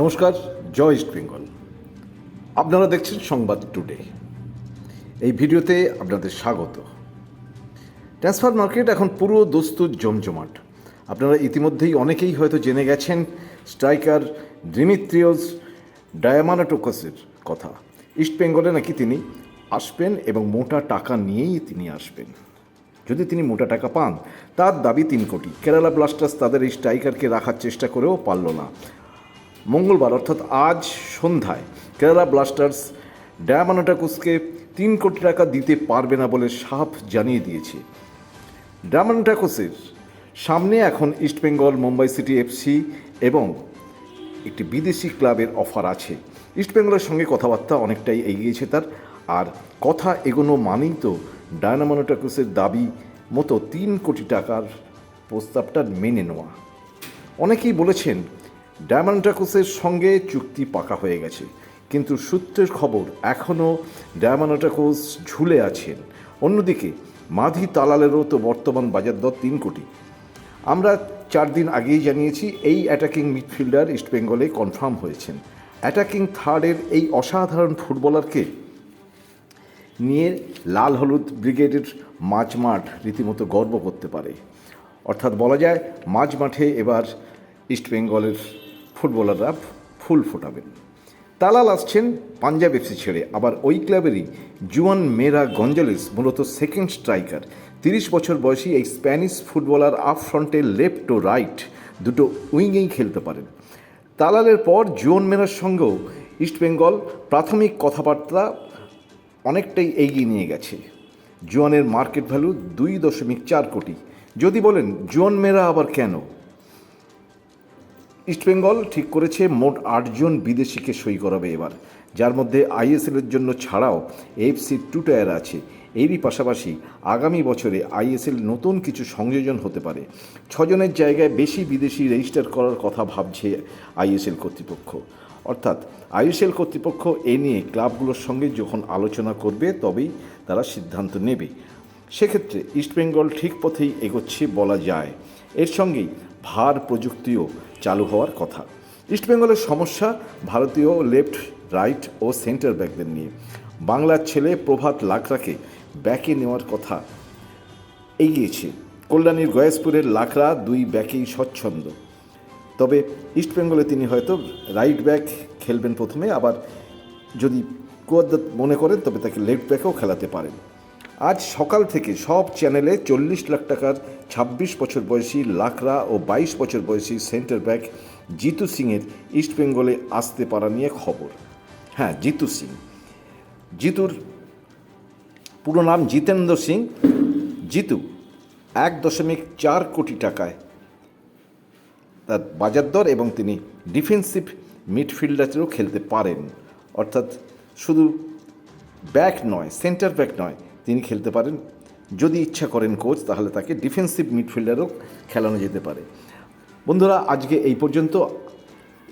নমস্কার, জয় ইস্ট বেঙ্গল। আপনারা দেখছেন সংবাদ টুডে। এই ভিডিওতে আপনাদের স্বাগত। ট্রান্সফার মার্কেট এখন পুরো দস্তুর জমজমাট। আপনারা ইতিমধ্যেই অনেকেই হয়তো জেনে গেছেন স্ট্রাইকার ডিমিত্রিয়স ডায়ামানাটোকাসের কথা। ইস্ট বেঙ্গলে নাকি তিনি আসবেন এবং মোটা টাকা নিয়েই তিনি আসবেন। যদি তিনি মোটা টাকা পান, তার দাবি তিন কোটি। কেরালা ব্লাস্টার্স তাদের এই স্ট্রাইকারকে রাখার চেষ্টা করেও পারল না। মঙ্গলবার, অর্থাৎ আজ সন্ধ্যায় কেরালা ব্লাস্টার্স ডায়ামানোটাকুসকে তিন কোটি টাকা দিতে পারবে না বলে সাফ জানিয়ে দিয়েছে। ডায়ামানোটাকুসের সামনে এখন ইস্টবেঙ্গল মুম্বাই সিটি এফসি এবং একটি বিদেশি ক্লাবের অফার আছে। ইস্টবেঙ্গলের সঙ্গে কথাবার্তা অনেকটাই এগিয়েছে তার, আর কথা এগোনো মানেই তো ডায়নামোনোটাকুসের দাবি মতো তিন কোটি টাকার প্রস্তাবটা মেনে নেওয়া। অনেকেই বলেছেন ডায়মন্ডাকুসের সঙ্গে চুক্তি পাকা হয়ে গেছে। কিন্তু সূত্রের খবর এখনও ডায়মন্ডাকুস ঝুলে আছেন। অন্যদিকে মাধি তালালেরও তো বর্তমান বাজার দর তিন কোটি। আমরা চার দিন আগেই জানিয়েছি এই অ্যাটাকিং মিডফিল্ডার ইস্টবেঙ্গলে কনফার্ম হয়েছেন। অ্যাটাকিং থার্ডের এই অসাধারণ ফুটবলারকে নিয়ে লাল হলুদ ব্রিগেডের মাঝ মাঠ রীতিমতো গর্ব করতে পারে। অর্থাৎ বলা যায়, মাঝ মাঠে এবার ইস্টবেঙ্গলের ফুটবলাররা ফুল ফোটাবেন। তালাল আসছেন পাঞ্জাব এফসি ছেড়ে। আবার ওই ক্লাবেরই জুয়ান মেরা গঞ্জালেস, মূলত সেকেন্ড স্ট্রাইকার। তিরিশ বছর বয়সী এই স্প্যানিশ ফুটবলার আপ ফ্রন্টে লেফট ও রাইট দুটো উইংয়েই খেলতে পারেন। তালালের পর জুয়ান মেরার সঙ্গেও ইস্টবেঙ্গল প্রাথমিক কথাবার্তা অনেকটাই এগিয়ে নিয়ে গেছে। জুয়ানের মার্কেট ভ্যালু দুই দশমিক চার কোটি। যদি বলেন জুয়ান মেরা আবার কেন? ইস্টবেঙ্গল ঠিক করেছে মোট আটজন বিদেশিকে সই করাবে এবার। যার মধ্যে আইএসএলের জন্য ছাড়াও এফসি টু টায়ার আছে। এরই পাশাপাশি আগামী বছরে আইএসএল নতুন কিছু সংযোজন হতে পারে। ছজনের জায়গায় বেশি বিদেশি রেজিস্টার করার কথা ভাবছে আইএসএল কর্তৃপক্ষ। অর্থাৎ আইএসএল কর্তৃপক্ষ এ নিয়ে ক্লাবগুলোর সঙ্গে যখন আলোচনা করবে, তবেই তারা সিদ্ধান্ত নেবে। সেক্ষেত্রে ইস্টবেঙ্গল ঠিক পথেই এগোচ্ছে বলা যায়। এর সঙ্গেই ভার প্রযুক্তিও চালু হওয়ার কথা। ইস্টবেঙ্গলের সমস্যা ভারতীয় লেফট, রাইট ও সেন্টার ব্যাকদের নিয়ে। বাংলার ছেলে প্রভাত লাকড়াকে ব্যাকে নেওয়ার কথা এগিয়েছে। কল্যাণীর গয়াসপুরের লাকড়া দুই ব্যাকেই স্বচ্ছন্দ। তবে ইস্টবেঙ্গলে তিনি হয়তো রাইট ব্যাক খেলবেন প্রথমে, আবার যদি কুয়াদ্দাত মনে করেন, তবে তাকে লেফট ব্যাকেও খেলাতে পারেন। আজ সকাল থেকে সব চ্যানেলে চল্লিশ লাখ টাকার ছাব্বিশ বছর বয়সী লাকড়া ও বাইশ বছর বয়সী সেন্টার ব্যাক জিতু সিংয়ের ইস্টবেঙ্গলে আসতে পারা নিয়ে খবর। হ্যাঁ জিতু সিং। জিতুর পুরো নাম জিতেন্দ্র সিং। জিতু এক দশমিক চার কোটি টাকায় তার বাজার দর এবং তিনি ডিফেন্সিভ মিডফিল্ডারেও খেলতে পারেন। অর্থাৎ শুধু ব্যাক নয়, সেন্টার ব্যাক নয় তিনি খেলতে পারেন। যদি ইচ্ছা করেন কোচ তাহলে তাকে ডিফেন্সিভ মিডফিল্ডারও খেলানো যেতে পারে। বন্ধুরা, আজকে এই পর্যন্ত।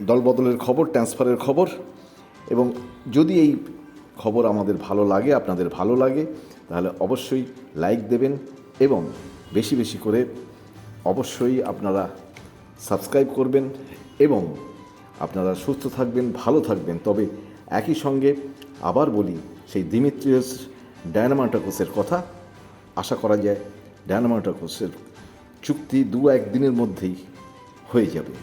দলবদলের খবর ট্রান্সফারের খবর এবং যদি এই খবর আমাদের ভালো লাগে, আপনাদের ভালো লাগে, তাহলে অবশ্যই লাইক দেবেন এবং বেশি বেশি করে অবশ্যই আপনারা সাবস্ক্রাইব করবেন এবং আপনারা সুস্থ থাকবেন, ভালো থাকবেন। তবে একই সঙ্গে আবার বলি, সেই দিমিত্রিয়াস ডায়নামাটাকোসের কথা আশা করা যায় ডায়নামাটাকোসের চুক্তি দু একদিনের মধ্যেই হয়ে যাবে।